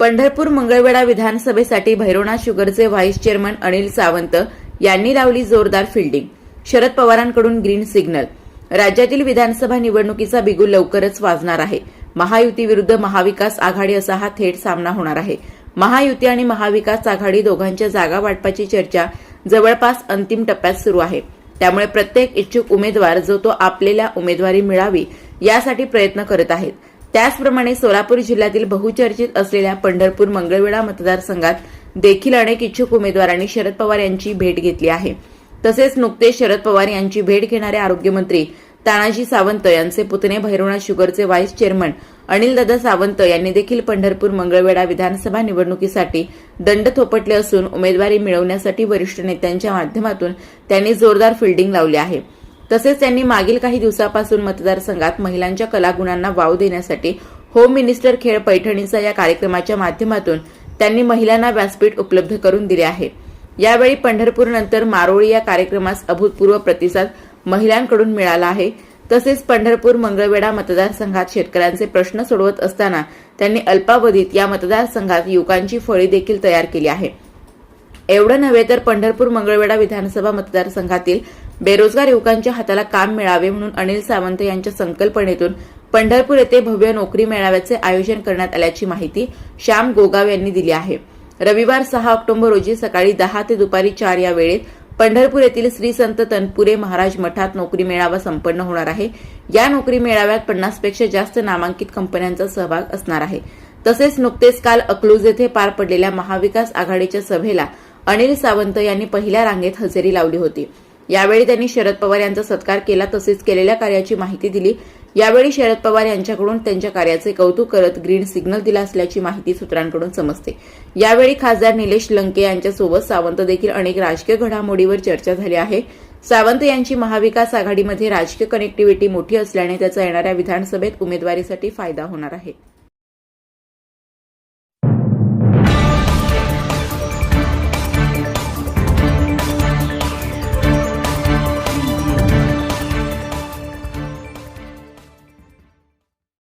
पंढरपूर मंगळवेढा विधानसभेसाठी भैरवनाथ शुगरचे vice chairman Anil Sawant यांनी लावली जोरदार फिल्डिंग. शरद पवारांकडून ग्रीन सिग्नल. राज्यातील विधानसभा निवडणुकीचा बिगुल लवकरच वाजणार आहे. महायुती विरुद्ध महाविकास आघाडी असा हा थेट सामना होणार आहे. महायुती आणि महाविकास आघाडी दोघांच्या जागा वाटपाची चर्चा जवळपास अंतिम टप्प्यात सुरू आहे. त्यामुळे प्रत्येक इच्छुक उमेदवार जो तो आपल्याला उमेदवारी मिळावी यासाठी प्रयत्न करत आहेत. त्याचप्रमाणे सोलापूर जिल्ह्यातील बहुचर्चित असलेल्या पंढरपूर मंगळवेढा मतदारसंघात देखील अनेक इच्छुक उमेदवारांनी शरद पवार यांची भेट घेतली आहे. तसेच नुकतेच शरद पवार यांची भेट घेणारे आरोग्यमंत्री तानाजी सावंत यांचे पुतणे भैरवनाथ शुगरचे व्हाईस चेअरमन अनिलदादा सावंत यांनी देखील पंढरपूर मंगळवेढा विधानसभा निवडणुकीसाठी दंड थोपटले असून उमेदवारी मिळवण्यासाठी वरिष्ठ नेत्यांच्या माध्यमातून त्यांनी जोरदार फिल्डिंग लावली आहे. तसेच त्यांनी मागील काही दिवसापासून मतदारसंघात महिलांच्या कलागुणांना वाव देण्यासाठी होम मिनिस्टर खेळ पैठणीचा या कार्यक्रमाच्या माध्यमातून त्यांनी महिलांना व्यासपीठ उपलब्ध करून दिले आहे. यावेळी पंढरपूर नंतर मारोळी या कार्यक्रमास अभूतपूर्व प्रतिसाद महिलांकडून मिळाला आहे. तसेच पंढरपूर मंगळवेढा मतदारसंघात शेतकऱ्यांचे प्रश्न सोडवत असताना त्यांनी अल्पावधीत या मतदारसंघात युवकांची फळी देखील तयार केली आहे. एवढं नव्हे तर पंढरपूर मंगळवेढा विधानसभा मतदारसंघातील बेरोजगार युवकांच्या हाताला काम मिळावे म्हणून अनिल सावंत यांच्या संकल्पनेतून पंढरपूर येथे भव्य नोकरी मेळाव्याचे आयोजन करण्यात आल्याची माहिती श्याम गोगाव यांनी दिली आहे. रविवार सहा ऑक्टोबर रोजी सकाळी दहा ते दुपारी चार या वेळेत पंढरपूर येथील श्री संत तनपुरे महाराज मठात नोकरी मेळावा संपन्न होणार आहे. या नोकरी मेळाव्यात पन्नासपेक्षा जास्त नामांकित कंपन्यांचा सहभाग असणार आहे. तसेच नुकतेच काल अकलूज येथे पार पडलेल्या महाविकास आघाडीच्या सभेला अनिल सावंत यांनी पहिल्या रांगेत हजेरी लावली होती. यावेळी त्यांनी शरद पवार यांचा सत्कार केला तसेच केलेल्या कार्याची माहिती दिली. यावेळी शरद पवार यांच्याकडून त्यांच्या कार्याचे कौतुक करत ग्रीन सिग्नल दिला असल्याची माहिती सूत्रांकडून समजते. यावेळी खासदार निलेश लंके यांच्यासोबत सावंत देखील अनेक राजकीय घडामोडीवर चर्चा झाली आहे. सावंत यांची महाविकास आघाडीमध्ये राजकीय कनेक्टिव्हिटी मोठी असल्याने त्याचा येणाऱ्या विधानसभेत उमेदवारीसाठी फायदा होणार आहे.